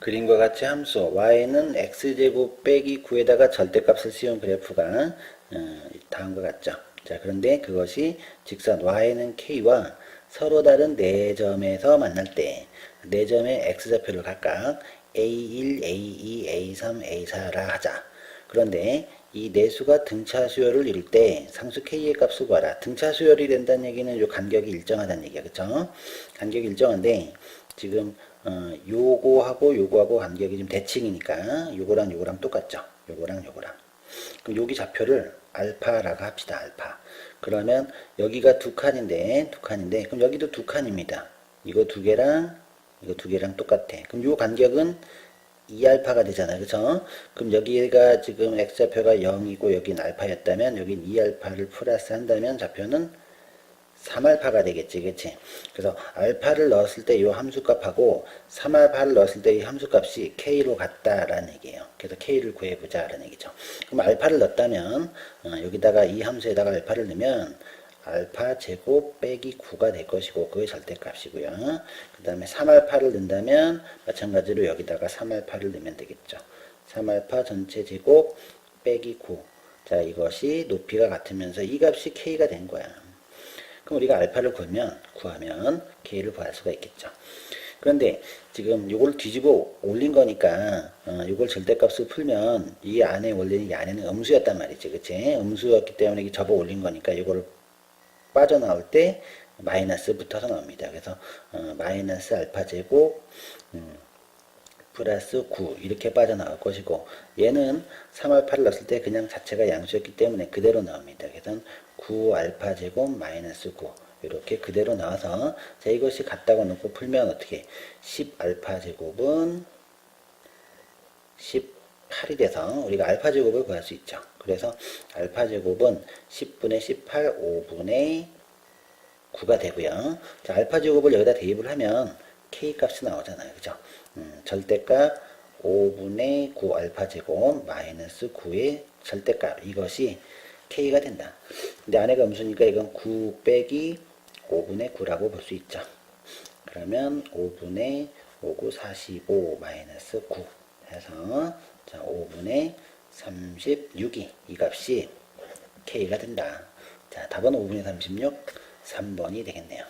그림과 같이 함수 y는 x제곱 빼기 9에다가 절대값을 씌운 그래프가 어, 다음과 같죠. 자 그런데 그것이 직선 y는 k와 서로 다른 네 점에서 만날 때네 점의 x좌표를 각각 a1, a2, a3, a4라 하자. 그런데 이 내수가 등차 수열을 이룰 때 상수 k의 값을 구하라. 등차 수열이 된다는 얘기는 요 간격이 일정하다는 얘기야. 그쵸? 간격이 일정한데 지금 어, 요거하고 요거하고 간격이 지금 대칭이니까 요거랑 요거랑 똑같죠. 요거랑 요거랑. 그럼 여기 좌표를 알파라고 합시다. 알파. 그러면 여기가 두 칸인데 두 칸인데 그럼 여기도 두 칸입니다. 이거 두 개랑 이거 두 개랑 똑같아. 그럼 요 간격은 2알파가 되잖아요. 그쵸? 그럼 여기가 지금 x좌표가 0이고 여긴 알파였다면 여긴 2알파를 플러스 한다면 좌표는 3알파가 되겠지. 그치? 그래서 알파를 넣었을 때 이 함수값하고 3알파를 넣었을 때 이 함수값이 k로 같다라는 얘기예요. 그래서 k를 구해보자 라는 얘기죠. 그럼 알파를 넣었다면 어, 여기다가 이 함수에다가 알파를 넣으면 알파 제곱 빼기 9가 될 것이고 그게 절대값이고요. 그 다음에 3알파를 넣는다면 마찬가지로 여기다가 3알파를 넣으면 되겠죠. 3알파 전체 제곱 빼기 9. 자 이것이 높이가 같으면서 이 값이 k가 된 거야. 그럼 우리가 알파를 구하면 구하면 k를 구할 수가 있겠죠. 그런데 지금 이걸 뒤집어 올린 거니까 어, 이걸 절대값을 풀면 이 안에 원래는 이 안에는 음수였단 말이지, 그치? 음수였기 때문에 이게 접어 올린 거니까 이거를 빠져나올 때 마이너스 붙어서 나옵니다. 그래서 어, 마이너스 알파 제곱 음, 플러스 9 이렇게 빠져나올 것이고 얘는 3알파를 넣었을 때 그냥 자체가 양수였기 때문에 그대로 나옵니다. 그래서 9 알파 제곱 마이너스 9 이렇게 그대로 나와서 자 이것이 같다고 놓고 풀면 어떻게 10 알파 제곱은 18이 돼서 우리가 알파 제곱을 구할 수 있죠. 그래서 알파 제곱은 10분의 18, 5분의 9가 되고요. 자, 알파 제곱을 여기다 대입을 하면 k 값이 나오잖아요. 그죠? 음, 절대값 5분의 9 알파 제곱 마이너스 9의 절대값 이것이 k가 된다. 근데 안에가 음수니까 이건 9 빼기 5분의 9라고 볼 수 있죠. 그러면 5분의 5구 45 마이너스 9 해서 자 5분의 36이 이 값이 k가 된다. 자 답은 5분의 36 3번이 되겠네요.